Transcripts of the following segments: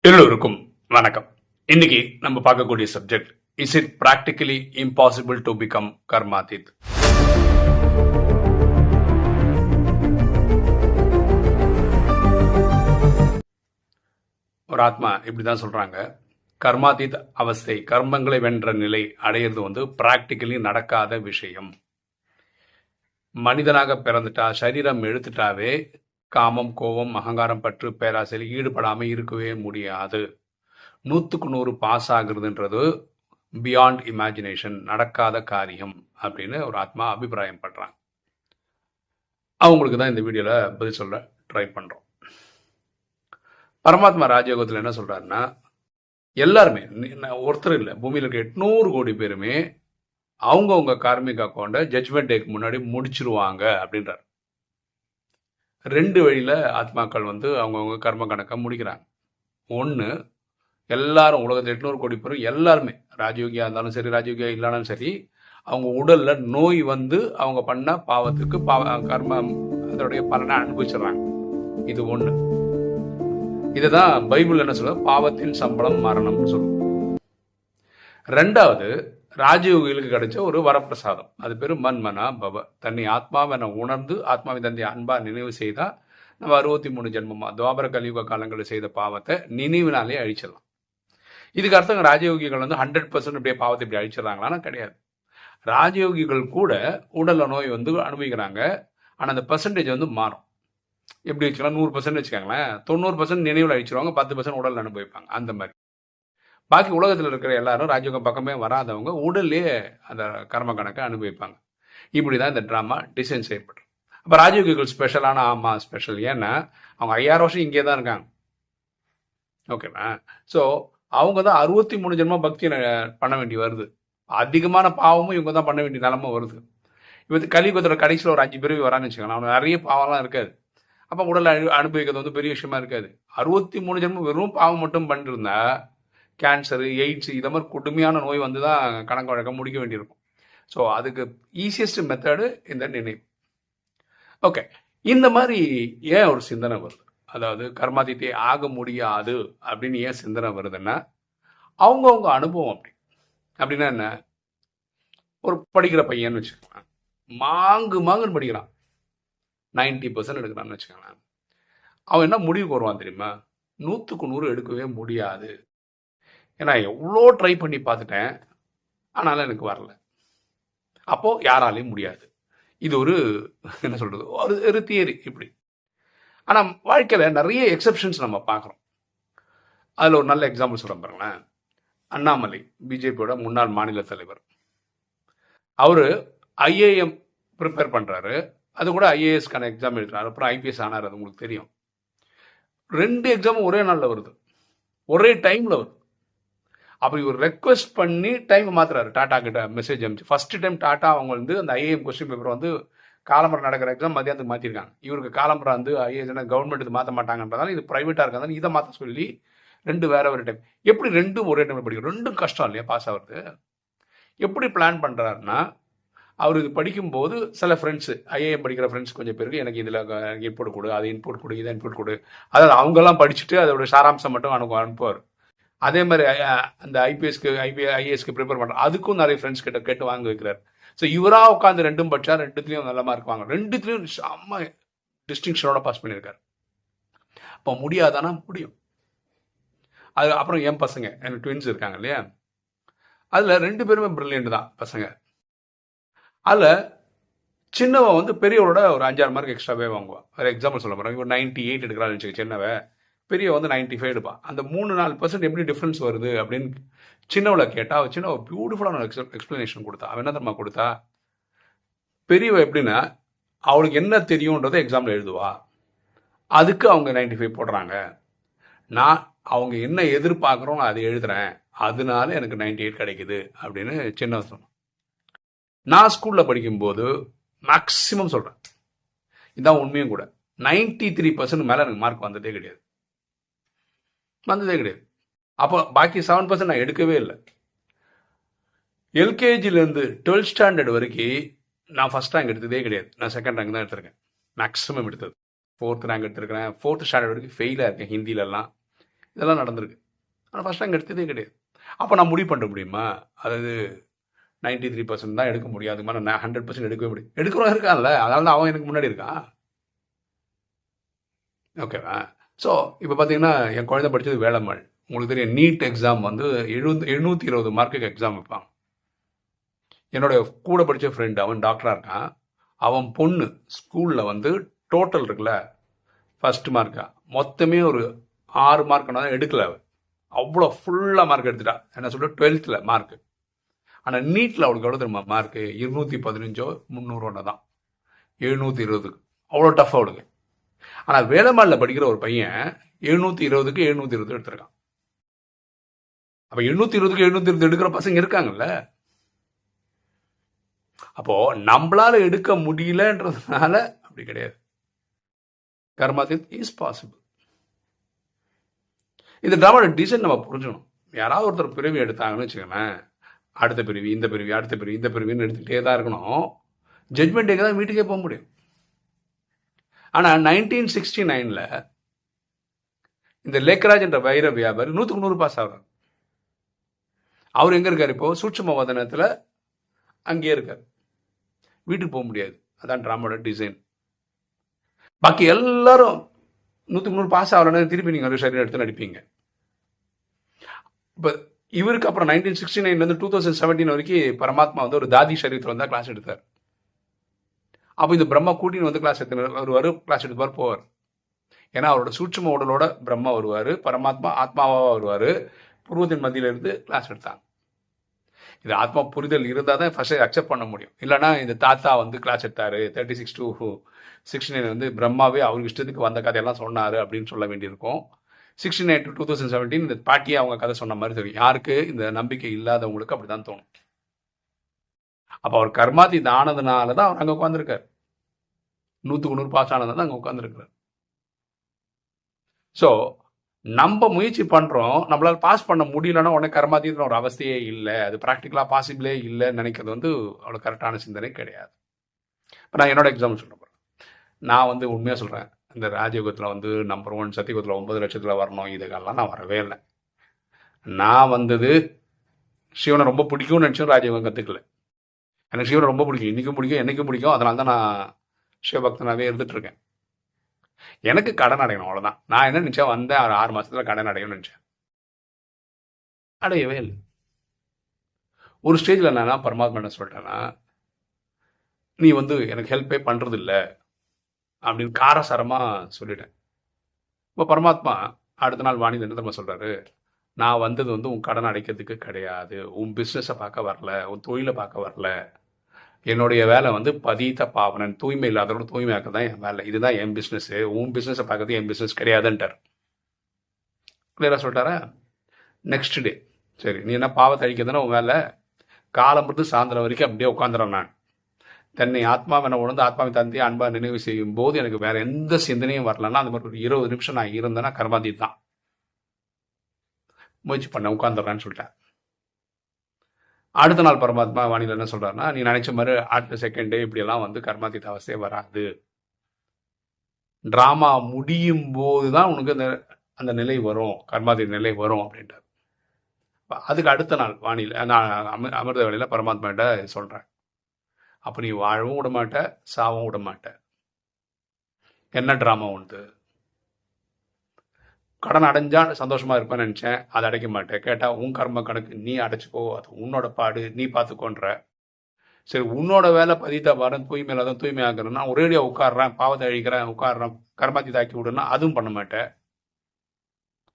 எல்லோருக்கும் வணக்கம். இன்னைக்கு நம்ம பார்க்கக்கூடிய subject is it practically impossible to become கர்மாதித் ஒரு ஆத்மா இப்படிதான் சொல்றாங்க. கர்மாதீத் அவஸ்தை கர்மங்களை வென்ற நிலை அடையிறது வந்து பிராக்டிக்கலி நடக்காத விஷயம். மனிதனாக பிறந்துட்டா சரீரம் எழுத்துட்டாவே காமம் கோபம் அகங்காரம் பற்று பேராசையில் ஈடுபடாமல் இருக்கவே முடியாது. நூற்றுக்கு நூறு பாஸ் ஆகுறதுன்றது பியாண்ட் இமேஜினேஷன் நடக்காத காரியம் அப்படின்னு ஒரு ஆத்மா அபிப்பிராயம் பண்ணுறாங்க அவங்களுக்கு தான் இந்த வீடியோவில் பதில் சொல்ல ட்ரை பண்ணுறோம் பரமாத்மா ராஜயோகத்தில் என்ன சொல்கிறாருன்னா எல்லாருமே ஒருத்தர் இல்லை பூமியில் இருக்க எட்நூறு கோடி பேருமே அவங்கவுங்க கார்மிக் அக்கௌண்ட்டை ஜட்ஜ்மெண்ட் டேக்கு முன்னாடி முடிச்சிருவாங்க அப்படின்றார். ரெண்டு வழியில் ஆத்மாக்கள் வந்து அவங்கவுங்க கர்ம கணக்கை முடிக்கிறாங்க. ஒன்று எல்லாரும் உலகத்தில் எட்நூறு கோடி பேரும் எல்லாருமே ராஜயோகியாக இருந்தாலும் சரி ராஜயோகியாக இல்லைனாலும் சரி அவங்க உடலில் நோய் வந்து அவங்க பண்ண பாவத்துக்கு பாவ கர்ம அதனுடைய பலனை அனுபவிச்சிடுறாங்க. இது ஒன்று இதுதான் பைபிள் என்ன சொல்லுது? பாவத்தின் சம்பளம் மரணம்னு சொல்லுவோம் ரெண்டாவது ராஜயோகிகளுக்கு கிடைச்ச ஒரு வரப்பிரசாதம். அது பேர் மன்மனா பவ. தன்னை ஆத்மாவென உணர்ந்து ஆத்மாவின் தந்தை அன்பா நினைவு செய்தா நம்ம அறுபத்தி மூணு ஜென்மமா துவாபர கலியுக காலங்களில் செய்த பாவத்தை நினைவினாலே அழிச்சிடலாம். இதுக்கு அர்த்தம் ராஜயோகிகள் வந்து ஹண்ட்ரட் பர்சன்ட் இப்படியே பாவத்தை இப்படி அழிச்சிடறாங்களான்னா கிடையாது. ராஜயோகிகள் கூட உடல நோய் வந்து அனுபவிக்கிறாங்க. ஆனால் அந்த பர்சன்டேஜ் வந்து மாறும். எப்படி வச்சுக்கலாம்? நூறு பர்சன்ட் வச்சுக்காங்களேன். தொண்ணூறு பர்சன்ட் நினைவில் அழிச்சிருவாங்க பத்து பர்சன்ட் உடல் அனுபவிப்பாங்க. அந்த மாதிரி. பாக்கி உலகத்தில் இருக்கிற எல்லாரும் ராஜயோகம் பக்கமே வராதவங்க உடல்லே அந்த கர்ம கணக்கை அனுபவிப்பாங்க. இப்படி தான் இந்த ட்ராமா டிசைன் செய்யப்படும் அப்போ ராஜயோகிகள் ஸ்பெஷலான ஆமா ஸ்பெஷல் ஏன்னா அவங்க ஐயாயிரம் வருஷம் இங்கே தான் இருக்காங்க. ஓகேவா ஸோ அவங்க தான் அறுபத்தி மூணு ஜென்மம் பக்தி பண்ண வேண்டி வருது. அதிகமான பாவமும் இவங்க தான் பண்ண வேண்டிய நிலமை வருது. இப்போ கலியுகத்தோட கடைசியில் ஒரு அஞ்சு பேர் வரான்னு வச்சுக்கலாம் அவனுக்கு நிறைய பாவம்லாம் இருக்காது. அப்போ உடல் அனு அனுபவிக்கிறது வந்து பெரிய விஷயமா இருக்காது. அறுபத்தி மூணு ஜென்மம் வெறும் பாவம் மட்டும் பண்ணிருந்தா கேன்சரு எய்ட்ஸ் இதை மாதிரி கொடுமையான நோய் வந்து தான் கணக்கு வழக்கம் முடிக்க வேண்டியிருக்கும். ஸோ அதுக்கு ஈஸியஸ்ட் மெத்தடு இந்த நினைவு. ஓகே இந்த மாதிரி ஏன் ஒரு சிந்தனை வருது? அதாவது கர்மாதித்தே ஆக முடியாது அப்படின்னு ஏன் சிந்தனை வருதுன்னா அவங்கவுங்க அனுபவம் அப்படி. அப்படின்னா என்ன? ஒரு படிக்கிற பையன் வச்சுக்கலாம் மாங்கு மாங்குன்னு படிக்கிறான். 90% பர்சன்ட் எடுக்கிறான்னு வச்சுக்கோங்களேன் அவன் என்ன முடிவுக்கு வருவான் தெரியுமா? நூற்றுக்கு நூறு எடுக்கவே முடியாது. ஏன்னா எவ்வளோ ட்ரை பண்ணி பார்த்துட்டேன் ஆனாலும் எனக்கு வரல. அப்போது யாராலையும் முடியாது. இது ஒரு என்ன சொல்கிறது ஒரு ஒரு தியரி இப்படி. ஆனால் வாழ்க்கையில் நிறைய எக்ஸெப்ஷன்ஸ் நம்ம பார்க்குறோம். அதில் ஒரு நல்ல எக்ஸாம்பிள் சொல்ல பாருங்களேன். அண்ணாமலை பிஜேபியோட முன்னாள் மாநில தலைவர். அவர் ஐஏஎம் ப்ரிப்பேர் பண்ணுறாரு அது கூட ஐஏஎஸ்க்கான எக்ஸாம் எழுதுறாரு அப்புறம் ஐபிஎஸ் ஆனார் அது உங்களுக்கு தெரியும். ரெண்டு எக்ஸாமும் ஒரே நாளில் வருது. ஒரே டைமில் வருது. அப்படி ஒரு ரெக்வெஸ்ட் பண்ணி டைம் மாத்துறாரு. டாடா கிட்ட மெசேஜ் அனுப்பிச்சு. ஃபர்ஸ்ட் டைம் டாடா அவங்க வந்து அந்த ஐஏஎம் கொஸ்டின் பேப்பர் வந்து காலம்பரம் நடக்கிற எக்ஸாம் மதியானத்துக்கு மாற்றிருக்காங்க இவருக்கு காலம்பரம் வந்து ஐஏஎஸ் கவர்மெண்ட் இது மாற்ற மாட்டாங்கன்றதால இது ப்ரைவேட்டாக இருக்கிறதால இதை மாற்ற சொல்லி ரெண்டு வேற ஒரு டைம் எப்படி ரெண்டும் ஒரே டைம் படிக்கும் ரெண்டும் கஷ்டம் இல்லையா? பாஸ் ஆகுறது. எப்படி பிளான் பண்ணுறாருன்னா அவர் இது படிக்கும்போது சில ஃப்ரெண்ட்ஸு ஐஏஎம் படிக்கிற ஃப்ரெண்ட்ஸ் கொஞ்சம் பேருக்கு எனக்கு இதில் இன்புட் கொடு அதை இன்புட் கொடு இதை இன்புட் கொடு. அதாவது அவங்கெல்லாம் படிச்சுட்டு அதோட சாராம்சம் மட்டும் அனுப்பு அனுப்புவார். அதே மாதிரி அந்த ஐபிஎஸ்க்கு ஐபி ஐஏஎஸ்க்கு ப்ரிப்பேர் பண்ணுற அதுக்கும் நிறைய ஃப்ரெண்ட்ஸ் கிட்ட கேட்டு வாங்க வைக்கிறார். ஸோ இவரா உட்காந்து ரெண்டும் படிச்சா ரெண்டுத்துலேயும் நல்ல மார்க் வாங்க ரெண்டுத்துலேயும் செம்ம டிஸ்டிங்ஷனோட பாஸ் பண்ணியிருக்காரு. அப்போ முடியாதானா? முடியும். அது அப்புறம் என் பசங்க எனக்கு ட்வின்ஸ் இருக்காங்க இல்லையா? அதில் ரெண்டு பேருமே பிரில்லியன்ட் தான் பசங்க. அதில் சின்னவன் வந்து பெரியவரோட ஒரு அஞ்சாறு மார்க் எக்ஸ்ட்ராவே வாங்குவான். ஒரு எக்ஸாம்பிள் சொல்ல போகிறேன் இப்போ நைன்ட்டி எயிட் எடுக்கிறான்னு வச்சுக்க சின்னவ பெரிய வந்து நைன்ட்டி ஃபைவ் எடுப்பான் அந்த மூணு நாலு பர்சன்ட் எப்படி டிஃப்ரென்ஸ் வருது அப்படின்னு சின்னவளை கேட்டால் அவள் சின்ன பியூட்டிஃபுல்லான எக்ஸ்பிளனேஷன் கொடுத்தா. அவன் என்ன தரமா கொடுத்தா? பெரியவ எப்படின்னா அவளுக்கு என்ன தெரியுன்றதை எக்ஸாமில் எழுதுவா. அதுக்கு அவங்க நைன்ட்டி ஃபைவ் போடுறாங்க. நான் அவங்க என்ன எதிர்பார்க்குறோம் அதை எழுதுறேன். அதனால எனக்கு நைன்டி எயிட் கிடைக்குது அப்படின்னு சின்ன. சொன்னான் நான் ஸ்கூலில் படிக்கும்போது மேக்ஸிமம் சொல்கிறேன் இதான் உண்மையும் கூட. நைன்டி த்ரீ பர்சன்ட் மேலே எனக்கு மார்க் வந்ததே கிடையாது. வந்ததே கிடையாது. அப்போ பாக்கி செவன் பர்சன்ட் நான் எடுக்கவே இல்லை. எல்கேஜிலேருந்து டுவெல்த் ஸ்டாண்டர்ட் வரைக்கும் நான் ஃபர்ஸ்ட் ரேங்க் எடுத்ததே கிடையாது. நான் செகண்ட் ரேங்க் தான் எடுத்திருக்கேன். மேக்ஸிமம் எடுத்தது. ஃபோர்த் ரேங்க் எடுத்திருக்கிறேன். ஃபோர்த் ஸ்டாண்டர்ட் வரைக்கும் ஃபெயிலாக இருக்கேன் ஹிந்திலலாம். இதெல்லாம் நடந்திருக்கு. ஆனால் ஃபஸ்ட் ரேங்க் எடுத்ததே கிடையாது. அப்போ நான் முடிவு பண்ண முடியுமா? அதாவது நைன்டி த்ரீ பர்சன்ட் தான் எடுக்க முடியும். அதுக்கு மேலே நான் ஹண்ட்ரட் பர்சன்ட் எடுக்கவே முடியும். எடுக்கிறவன் இருக்கான்ல. அதனால தான் அவன் எனக்கு முன்னாடி இருக்கான். ஓகேவா ஸோ இப்போ பார்த்தீங்கன்னா என் குழந்தை படித்தது வேளம்மாள் உங்களுக்கு தெரியும் நீட் எக்ஸாம் வந்து எழுநூ எழுநூற்றி இருபது மார்க்குக்கு எக்ஸாம் வைப்பான். என்னுடைய கூட படித்த ஃப்ரெண்டு அவன் டாக்டராக இருக்கான். அவன் பொண்ணு ஸ்கூலில் வந்து டோட்டல் இருக்குல்ல ஃபர்ஸ்ட் மார்க்கா மொத்தமே ஒரு ஆறு மார்க் தான் எடுக்கல அவ்வளோ ஃபுல்லாக மார்க் எடுத்துட்டா. என்ன சொல்ல டுவெல்த்தில் மார்க்கு ஆனால் நீட்டில் அவளுக்கு எவ்வளோ தெரியுமா? மார்க்கு இருநூற்றி பதினஞ்சோ முந்நூறு ஒன்று தான். எழுநூற்றி இருபதுக்கு. அவ்வளோ டஃப் அவளுக்கு. ஆனால் வேலம்மாளில் படிக்கிற ஒரு பையன் எழுநூற்றி இருபதுக்கு எழுநூற்றி இருபது எடுத்திருக்கான். அப்போ எழுநூற்றி இருபதுக்கு எழுநூற்றி இருபது எடுக்கிற பசங்க இருக்காங்கல்ல? அப்போ நம்மளால எடுக்க முடியலன்றதுனால அப்படி கிடையாது. கர்மாதித் இஸ் பாசிபிள் இந்த ட்ராமாவோட டிசைன் நம்ம புரிஞ்சுக்கணும். யாராவது ஒருத்தர் பிரிவு எடுத்தாங்கன்னு வச்சுக்கோங்களேன். அடுத்த பிரிவி இந்த பிரிவு அடுத்த பிரிவி இந்த பிரிவின்னு எடுத்துகிட்டே தான் இருக்கணும். ஜட்மெண்ட் டேக்கு தான் வீட்டுக்கே போக முடியும். ஆனால் நைன்டீன் சிக்ஸ்டி நைனில் இந்த லேக்கராஜ் என்ற வைர வியாபாரி நூற்றுக்கு நூறு பாஸ் ஆகிறார் அவர் எங்கே இருக்கார் இப்போ? சூட்சம வதனத்தில் அங்கேயே இருக்கார். வீட்டுக்கு போக முடியாது. அதான் ட்ராமாவோட டிசைன் பாக்கி எல்லாரும் நூற்றுக்கு நூறு பாஸ் ஆகலன்னு திருப்பி நீங்கள் ஒரு சரீரம் எடுத்து நடிப்பீங்க. இப்போ இவருக்கு அப்புறம் நைன்டீன் சிக்ஸ்டி நைன்லேருந்து டூ தௌசண்ட் செவன்டீன் வரைக்கும் பரமாத்மா வந்து ஒரு தாதி சரீரத்தில் வந்தால் கிளாஸ் எடுத்தார். அப்போ இந்த பிரம்மா கூட்டின்னு வந்து கிளாஸ் எடுத்து வருவார் கிளாஸ் எடுப்பார் போவார். ஏன்னா அவரோட சூட்சும உடலோட பிரம்மா வருவார் பரமாத்மா ஆத்மாவாக வருவார். புருவத்தின் மத்தியிலிருந்து கிளாஸ் எடுத்தாங்க. இது ஆத்மா புரிதல் இருந்தால் தான் ஃபர்ஸ்ட் அக்செப்ட் பண்ண முடியும். இல்லைனா இந்த தாத்தா வந்து கிளாஸ் எடுத்தார் thirty six to sixty nine வந்து பிரம்மாவே அவங்க இஷ்டத்துக்கு வந்த கதையெல்லாம் சொன்னார் அப்படின்னு சொல்ல வேண்டியிருக்கும். Sixty nine to two thousand seventeen இந்த பாட்டியை அவங்க கதை சொன்ன மாதிரி தெரியும். யாருக்கு? இந்த நம்பிக்கை இல்லாதவங்களுக்கு அப்படி தான் தோணும். அப்போ அவர் கர்மாதி ஆனதுனால தான் அவர் அங்கே உட்காந்துருக்கார் நூற்றுக்கு நூறு பாஸ் ஆனது தான் அங்கே உட்காந்துருக்கிறார் ஸோ நம்ம முயற்சி பண்ணுறோம் நம்மளால் பாஸ் பண்ண முடியலன்னா உடனே கர்மாதீன ஒரு அவஸ்தையே இல்லை அது ப்ராக்டிக்கலாக பாசிபிளே இல்லைன்னு நினைக்கிறது வந்து அவ்வளோ கரெக்டான சிந்தனை கிடையாது. இப்போ நான் என்னோட எக்ஸாம்பிள் சொல்ல போகிறேன் நான் வந்து உண்மையாக சொல்கிறேன் இந்த ராஜயோகத்தில் வந்து நம்பர் ஒன் சத்தியகுத்தில் ஒன்பது லட்சத்தில் வரணும் இதுக்கெல்லாம் நான் வரவே இல்லை. நான் வந்தது சிவனை ரொம்ப பிடிக்கும்னு நினச்சும் ராஜயோகம் கற்றுக்கல எனக்கு சிவனை ரொம்ப பிடிக்கும். இன்றைக்கும் பிடிக்கும் என்றைக்கும் பிடிக்கும். அதனால தான் நான் சிவபக்தனாகவே இருந்துகிட்ருக்கேன் எனக்கு கடன் அடையணும் அவ்வளோதான் நான் என்ன நினச்சேன்? வந்தேன் ஒரு ஆறு மாதத்தில் கடன் அடையணும்னு நினச்சேன். அடையவே இல்லை. ஒரு ஸ்டேஜில் நான் பரமாத்மா என்ன சொல்லிட்டேன்னா நீ வந்து எனக்கு ஹெல்ப்பே பண்ணுறது இல்லை அப்படின்னு காரசாரமாக சொல்லிட்டேன். இப்போ பரமாத்மா அடுத்த நாள் வாணி என்ன நம்ம சொல்கிறாரு நான் வந்தது வந்து உன் கடன் அடைக்கிறதுக்கு கிடையாது. உன் பிஸ்னஸை பார்க்க வரல. உன் தொழிலை பார்க்க வரல. என்னுடைய வேலை வந்து பதீத பாவனன். தூய்மை இல்லாதவரோட தூய்மையாக்க தான் என் வேலை. இதுதான் என் பிஸ்னஸ்ஸு உன் பிஸ்னஸை பார்க்கறது என் பிஸ்னஸ் கிடையாதுன்ட்டார். கிளியராக சொல்லிட்டாரா? நெக்ஸ்ட் டே சரி நீ என்ன பாவத்தை அழிக்கிறதுனா உன் வேலை காலம் மட்டும் சாயந்தரம் வரைக்கும் அப்படியே உட்காந்துறேன் நான். தன்னை ஆத்மாவனை உணர்ந்து ஆத்மாவை தந்தையை அன்பாக நினைவு செய்யும் போது எனக்கு வேற எந்த சிந்தனையும் வரலன்னா அந்த மாதிரி ஒரு இருபது நிமிஷம் நான் இருந்தேன்னா கர்மாதி தான் முயற்சி பண்ண உட்காந்துடுறேன்னு சொல்லிட்டேன். அடுத்த நாள் பரமாத்மா வானிலை என்ன சொல்கிறாருன்னா நீ நினச்ச மாதிரி அடுத்த செகண்ட் டே இப்படியெல்லாம் வந்து கர்மாதித்த அவஸ்தையே வராது. ட்ராமா முடியும் போது தான் உனக்கு அந்த அந்த நிலை வரும். கர்மாதித்த நிலை வரும் அப்படின்ட்டு அதுக்கு அடுத்த நாள் வானிலை நான் அம அமிர்த வேலையில் பரமாத்மாட்ட சொல்கிறேன் அப்போ நீ வாழவும் விட மாட்ட சாவும் விட மாட்ட. என்ன ட்ராமா உண்டு கடன் அடைஞ்சால் சந்தோஷமா இருப்பேன்னு நினச்சேன். அதை அடைக்க மாட்டேன். கேட்டால் உன் கர்ம கணக்கு நீ அடைச்சிக்கோ. அது உன்னோட பாடு. நீ பார்த்துக்கோன்ற சரி உன்னோட வேலை பதித்தா வரேன் தூய்மையில தான் தூய்மை ஆக்குறேன்னா ஒரேடியாக உட்காடுறேன் பாவத்தை அழிக்கிறேன் உட்காடுறேன் கர்மாத்தி தாக்கி விடுன்னா அதுவும் பண்ண மாட்டேன்.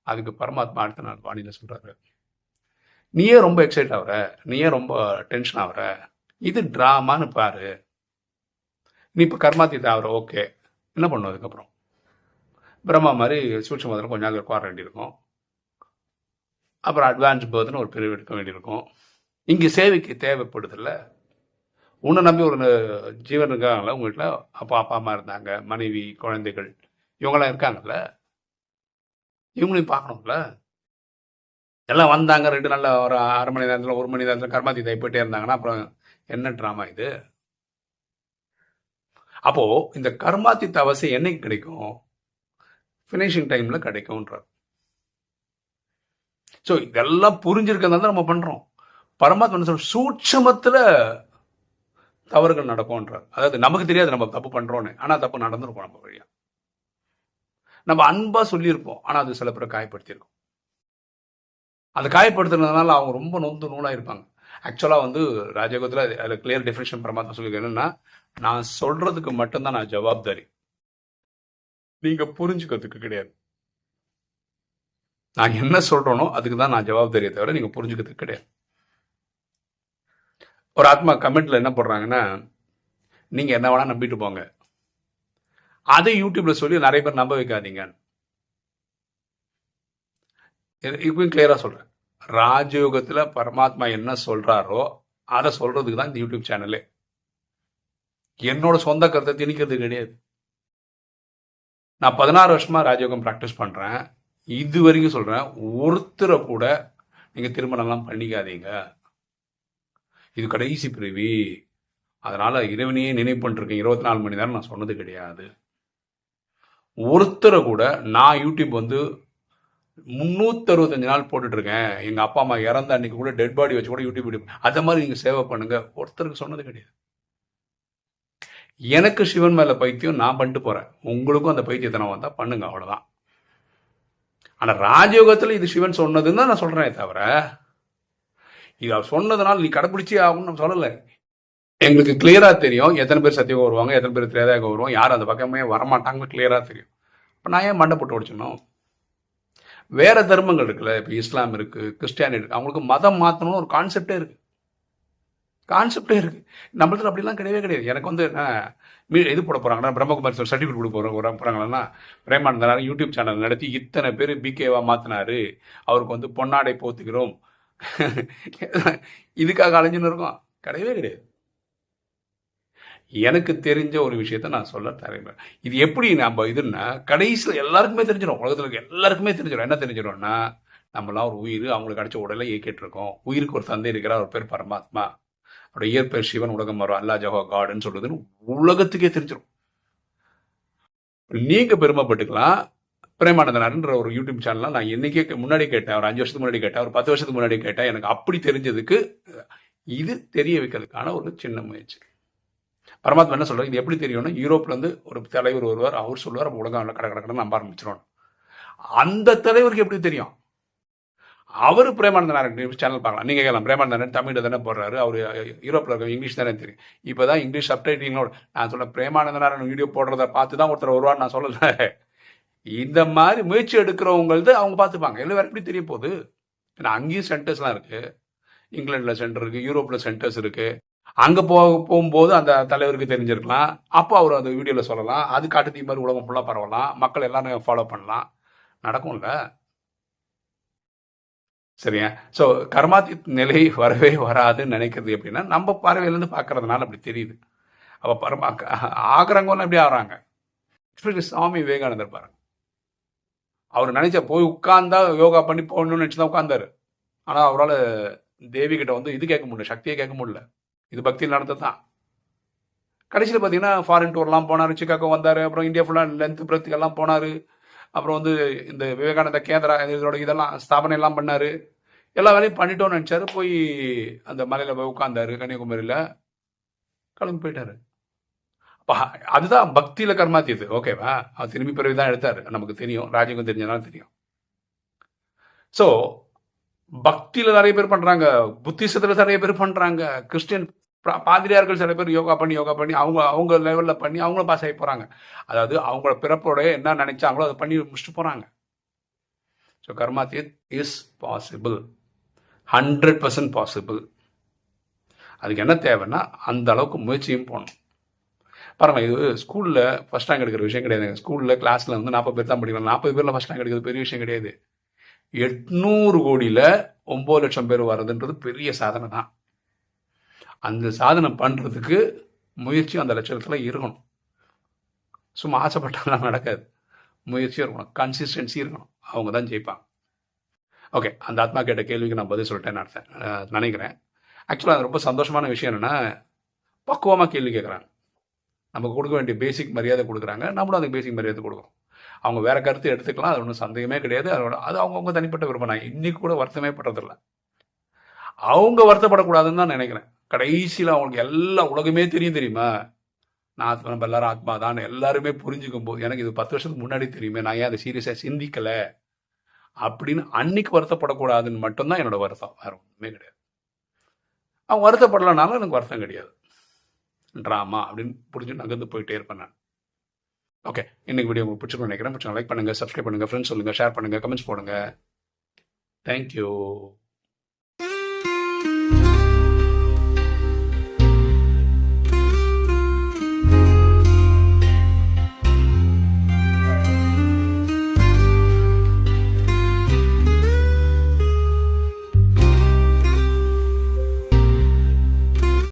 அதுக்கு பரமாத்மா அடுத்த நாள் வாணியில் சொல்கிறாரு நீயே ரொம்ப எக்ஸைட் ஆகுற. நீயே ரொம்ப டென்ஷன் ஆகுற. இது ட்ராமான்னு பாரு. நீ இப்போ கர்மாத்தி ஆகுற. ஓகே. என்ன பண்ணும் அதுக்கப்புறம்? பிரம்மா மாதிரி சூட்ச முதல்ல கொஞ்ச நாள் உட்கார வேண்டியிருக்கும் அப்புறம் அட்வான்ஸ் பேர்த்னு ஒரு பிரிவு எடுக்க வேண்டியிருக்கும். இங்கே சேவைக்கு தேவைப்படுதில்ல. உன்னை நம்பி ஒரு ஜீவன் இருக்காங்கள உங்கள் வீட்டில் அப்பா அப்பா அம்மா இருந்தாங்க மனைவி குழந்தைகள் இவங்களாம் இருக்காங்கல்ல? இவங்களையும் பார்க்கணும்ல? எல்லாம் வந்தாங்க ரெண்டு நாளில் ஒரு அரை மணி நேரத்தில் ஒரு மணி நேரத்தில் கர்மாதி போயிட்டே இருந்தாங்கன்னா அப்புறம் என்ன ட்ராமா இது? அப்போது இந்த கர்மாத்தி தவசை என்னைக்கு கிடைக்கும்? ஃபினிஷிங் டைமில் கிடைக்கும்ன்றார். ஸோ இதெல்லாம் புரிஞ்சிருக்கிறதுனால தான் நம்ம பண்ணுறோம் பரமாத்மா சொல்ற சூட்சமத்தில் தவறுகள் நடக்கும்ன்றார். அதாவது நமக்கு தெரியாது நம்ம தப்பு பண்ணுறோன்னு ஆனால் தப்பு நடந்திருக்கும் நம்ம வழியாக நம்ம அன்பாக சொல்லியிருப்போம். ஆனால் அது சில பேரை காயப்படுத்தியிருக்கோம். அந்த காயப்படுத்துனதுனால அவங்க ரொம்ப நொந்து நூலாக இருப்பாங்க. ஆக்சுவலாக வந்து ராஜகோத்தில் அதில் கிளியர் டெஃபினேஷன் பரமாத்மா சொல்லியிருக்கேன் என்னென்னா நான் சொல்கிறதுக்கு மட்டும்தான் நான் ஜவாப்தாரி. நீங்க புரிஞ்சுக்கிறதுக்கு கிடையாது. நான் என்ன சொல்றேனோ அதுக்கு தான் நான் ஜவாப்தாரியை தவிர நீங்க புரிஞ்சுக்கிறதுக்கு கிடையாது. ஒரு ஆத்மா கமெண்ட்ல என்ன போடுறாங்கன்னா நீங்க என்ன வேணா நம்பிட்டு போங்க. அதை யூடியூப்ல சொல்லி நிறைய பேர் நம்ப வைக்காதீங்க. இப்பயும் கிளியரா சொல்றேன். ராஜயோகத்துல பரமாத்மா என்ன சொல்றாரோ அதை சொல்றதுக்கு தான் இந்த யூடியூப் சேனலே என்னோட சொந்த கருத்தை திணிக்கிறது கிடையாது. நான் பதினாறு வருஷமாக ராஜயோகம் ப்ராக்டிஸ் பண்ணுறேன் இது வரைக்கும் சொல்கிறேன் ஒருத்தரை கூட நீங்கள் திருமணம்லாம் பண்ணிக்காதீங்க. இது கடைசி பிறவி. அதனால் இறைவனையே நினைவு பண்ணிருக்கேன் இருபத்தி நாலு மணி நேரம் நான் சொன்னது கிடையாது. ஒருத்தரை கூட நான் யூடியூப் வந்து முந்நூற்றறுபத்தஞ்சு நாள் போட்டுட்ருக்கேன். இருக்கேன் அப்பா அம்மா இறந்த அன்னைக்கு கூட டெட் பாடி வச்சு கூட யூடியூப் அதை மாதிரி நீங்கள் சேவை பண்ணுங்கள் ஒருத்தருக்கு சொன்னது கிடையாது. எனக்கு சிவன் மேல பைத்தியம் நான் பண்ணிட்டு போறேன். உங்களுக்கும் அந்த பைத்தியத்தனம் வந்தா பண்ணுங்க அவ்வளவுதான். ஆனா ராஜயோகத்துல இது சிவன் சொன்னதுன்னு தான் நான் சொல்றேன் தவிர இது அவர் சொன்னதுனால நீ கடைபிடிச்சே ஆகும்னு நம்ம சொல்லல. எங்களுக்கு கிளியரா தெரியும். எத்தனை பேர் சத்தியம் வருவாங்க எத்தனை பேர் திரேதாயகம் வருவாங்க யாரும் அந்த பக்கமே வரமாட்டாங்கன்னு கிளியரா தெரியும். இப்போ நான் ஏன் மண்டை போட்டு உடைச்சணும் வேற தர்மங்கள் இருக்குல்ல இப்போ இஸ்லாம் இருக்கு கிறிஸ்டியானி இருக்கு அவங்களுக்கு மதம் மாற்றணும்னு ஒரு கான்செப்டே இருக்கு. கான்செப்டே இருக்கு. நம்மளத்துல அப்படிலாம் கிடையவே கிடையாது. எனக்கு வந்து மீ- இது போட போகிறாங்கன்னா பிரம்மகுமாரி சர்டிஃபிகேட் கொடுக்க போகிற போகிறாங்கன்னா பிரேமானந்தனார் யூடியூப் சேனல் நடத்தி இத்தனை பேர் பிகேவா மாத்தினாரு. அவருக்கு வந்து பொன்னாடை போத்துக்கிறோம் இதுக்காக அலைஞ்சுன்னு இருக்கோம். கிடையவே கிடையாது. எனக்கு தெரிஞ்ச ஒரு விஷயத்த நான் சொல்ல தரேன். இது எப்படி நம்ம இதுன்னா கடைசியில் எல்லாருக்குமே தெரிஞ்சிடும் உலகத்தில் இருக்க எல்லாருக்குமே தெரிஞ்சிடும் என்ன தெரிஞ்சிடும்னா நம்மளாம் ஒரு உயிர் அவங்களுக்கு அடிச்ச உடலை இயக்கிட்டு இருக்கோம். உயிருக்கு ஒரு சந்தை இருக்கிற ஒரு பேர் பரமாத்மா. அவரோட இயற்பெயர் சிவன் உலகம் வரும். அல்லா ஜஹோ காடுன்னு சொல்றதுன்னு உலகத்துக்கே தெரிஞ்சிடும் நீங்க பெருமைப்பட்டுக்கலாம். பிரேமானந்தனார்ன்ற ஒரு யூடியூப் சேனல்லாம் நான் என்னைக்கே முன்னாடி கேட்டேன். ஒரு அஞ்சு வருஷத்துக்கு முன்னாடி கேட்டேன். ஒரு பத்து வருஷத்துக்கு முன்னாடி கேட்டேன். எனக்கு அப்படி தெரிஞ்சதுக்கு இது தெரிய வைக்கிறதுக்கான ஒரு சின்ன முயற்சி. பரமாத்மா என்ன சொல்றாரு? இது எப்படி தெரியும்னா யூரோப்ல இருந்து ஒரு தலைவர் வருவார் அவர் சொல்லுவார் உலகம் கடை கடை கடை நம்ப ஆரம்பிச்சிடணும் அந்த தலைவருக்கு எப்படி தெரியும்? அவர் பிரேமானந்தனார் சேனல் பார்க்கலாம். நீங்கள் கேட்கலாம் பிரேமானந்தன் தமிழில் தானே போடுறாரு. அவர் யூரோப்பில் இருக்க இங்கிலீஷ் தானே தெரியும். இப்போ தான் இங்கிலீஷ் சப்டைட்டிங்களோட நான் சொல்ல பிரேமானந்தனார் வீடியோ போடுறத பார்த்து தான் ஒருத்தர் வருவான்னு நான் சொல்லலை. இந்த மாதிரி முயற்சி எடுக்கிறவங்களது அவங்க பார்த்துப்பாங்க. இல்லை வேறு எப்படி தெரிய போகுது? ஏன்னா அங்கேயும் சென்டர்ஸ்லாம் இருக்குது இங்கிலாண்டில் சென்டர் இருக்குது யூரோப்பில் சென்டர்ஸ் இருக்குது அங்கே போக போகும்போது அந்த தலைவருக்கு தெரிஞ்சிருக்கலாம். அப்போ அவர் அந்த வீடியோவில் சொல்லலாம். அது காட்டு தீ மாதிரி உலகம் ஃபுல்லாக பரவலாம். மக்கள் எல்லாரும் ஃபாலோ பண்ணலாம். நடக்கும்ல? சரியா? ஸோ கர்மாதி நிலை வரவே வராதுன்னு நினைக்கிறது எப்படின்னா நம்ம பார்வையிலேருந்து பார்க்கறதுனால அப்படி தெரியுது. அப்போ பரமா ஆகிறவங்கலாம் எப்படி ஆகிறாங்க. Especially சுவாமி விவேகானந்தர் பாருங்க. அவர் நினைச்ச போய் உட்கார்ந்தா யோகா பண்ணி போகணும்னு நினச்சி தான் உட்கார்ந்தாரு. ஆனால் அவரால் தேவி கிட்ட வந்து இது கேட்க முடியல சக்தியை கேட்க முடியல. இது பக்தியில் நடந்தது தான். கடைசியில் பார்த்தீங்கன்னா ஃபாரின் டூர்லாம் போனார் சிக்காகோ வந்தார் அப்புறம் இந்தியா ஃபுல்லாக லென்த் பிரத்துக்கெல்லாம் போனார். அப்புறம் வந்து இந்த விவேகானந்த கேந்திரா இதோட இதெல்லாம் ஸ்தாபனை எல்லாம் பண்ணார். எல்லா வேலையும் பண்ணிட்டோம்னு நினச்சாரு. போய் அந்த மலையில் போய் உட்காந்தாரு கன்னியாகுமரியில். கிளம்பி போயிட்டாரு. அப்போ அதுதான் பக்தியில் கர்மாத்தியது ஓகேவா அவர் திரும்பி பிறகு தான் எடுத்தார். நமக்கு தெரியும். ராஜ்யங்கம் தெரிஞ்சனால தெரியும். ஸோ பக்தியில் நிறைய பேர் பண்ணுறாங்க புத்திசத்தில் நிறைய பேர் பண்ணுறாங்க கிறிஸ்டியன் பாதிரியார்கள் சில பேர் யோகா பண்ணி யோகா பண்ணி அவங்க அவங்க லெவலில் பண்ணி அவங்களும் பாஸ் ஆகி போகிறாங்க அதாவது அவங்களோட பிறப்போட என்ன நினைச்சாங்களோ அதை பண்ணி முடிச்சுட்டு போகிறாங்க so கர்மாத்தியத் is possible hundred percent possible அதுக்கு என்ன தேவைன்னா அந்த அளவுக்கு முயற்சியும் போகணும். பாருங்கள் இது ஸ்கூலில் ஃபஸ்ட் ரேங்க் எடுக்கிற விஷயம் கிடையாது. ஸ்கூலில் கிளாஸில் வந்து நாற்பது பேர் தான் படிக்கலாம் நாற்பது பேரில் ஃபஸ்ட் ரேங்க் எடுக்கிறது பெரிய விஷயம் கிடையாது. எட்நூறு கோடியில ஒம்பது லட்சம் பேர் வர்றதுன்றது பெரிய சாதனை தான். அந்த சாதனை பண்ணுறதுக்கு முயற்சி அந்த லட்சத்தில் இருக்கணும். சும்மா ஆசைப்பட்டாலாம் நடக்காது. முயற்சியும் இருக்கணும். கன்சிஸ்டன்சி இருக்கணும். அவங்க தான் ஜெயிப்பாங்க. ஓகே அந்த ஆத்மா கேட்ட கேள்விக்கு நான் பதில் சொல்லிட்டேன்னு அர்த்தம். நினைக்கிறேன். ஆக்சுவலாக அது ரொம்ப சந்தோஷமான விஷயம் என்னன்னா பக்குவமாக கேள்வி கேட்குறாங்க நமக்கு கொடுக்க வேண்டிய பேசிக் மரியாதை கொடுக்குறாங்க. நம்மளும் அதுக்கு பேசிக் மரியாதை கொடுக்குறோம் அவங்க வேற கருத்து எடுத்துக்கலாம். அது ஒன்றும் சந்தேகமே கிடையாது. அதோட அது அவங்கவுங்க தனிப்பட்ட விருப்பம். நான் இன்னைக்கு கூட வருத்தமே படுறதில்ல அவங்க வருத்தப்படக்கூடாதுன்னு தான் நினைக்கிறேன். கடைசியில் அவங்களுக்கு எல்லா உலகமே தெரியும் தெரியுமா? நான் ஆத்மா நம்ம எல்லாரும் ஆத்மா தான் எல்லாருமே புரிஞ்சுக்கும் போது எனக்கு இது பத்து வருஷத்துக்கு முன்னாடி தெரியுமே. நான் ஏன் அதை சீரியஸாக சிந்திக்கலை? அப்படின்னு அன்னைக்கு வருத்தப்படக்கூடாதுன்னு மட்டும்தான் என்னோட வருத்தம். வேற ஒன்றுமே கிடையாது. அவன் வருத்தப்படலைனாலும் எனக்கு வருத்தம் கிடையாது. ட்ராமா அப்படின்னு புரிஞ்சு நகர்ந்து போயிட்டே இருப்பேன் நான். ஓகே இன்னைக்கு வீடியோ உங்களுக்கு பிடிச்சிருக்கும் நினைக்கிறேன். பிடிச்சா லைக் பண்ணுங்க சப்ஸ்கிரைப் பண்ணுங்க ஃப்ரெண்ட்ஸ் சொல்லுங்க ஷேர் பண்ணுங்க கமெண்ட்ஸ் போடுங்க. தேங்க்யூ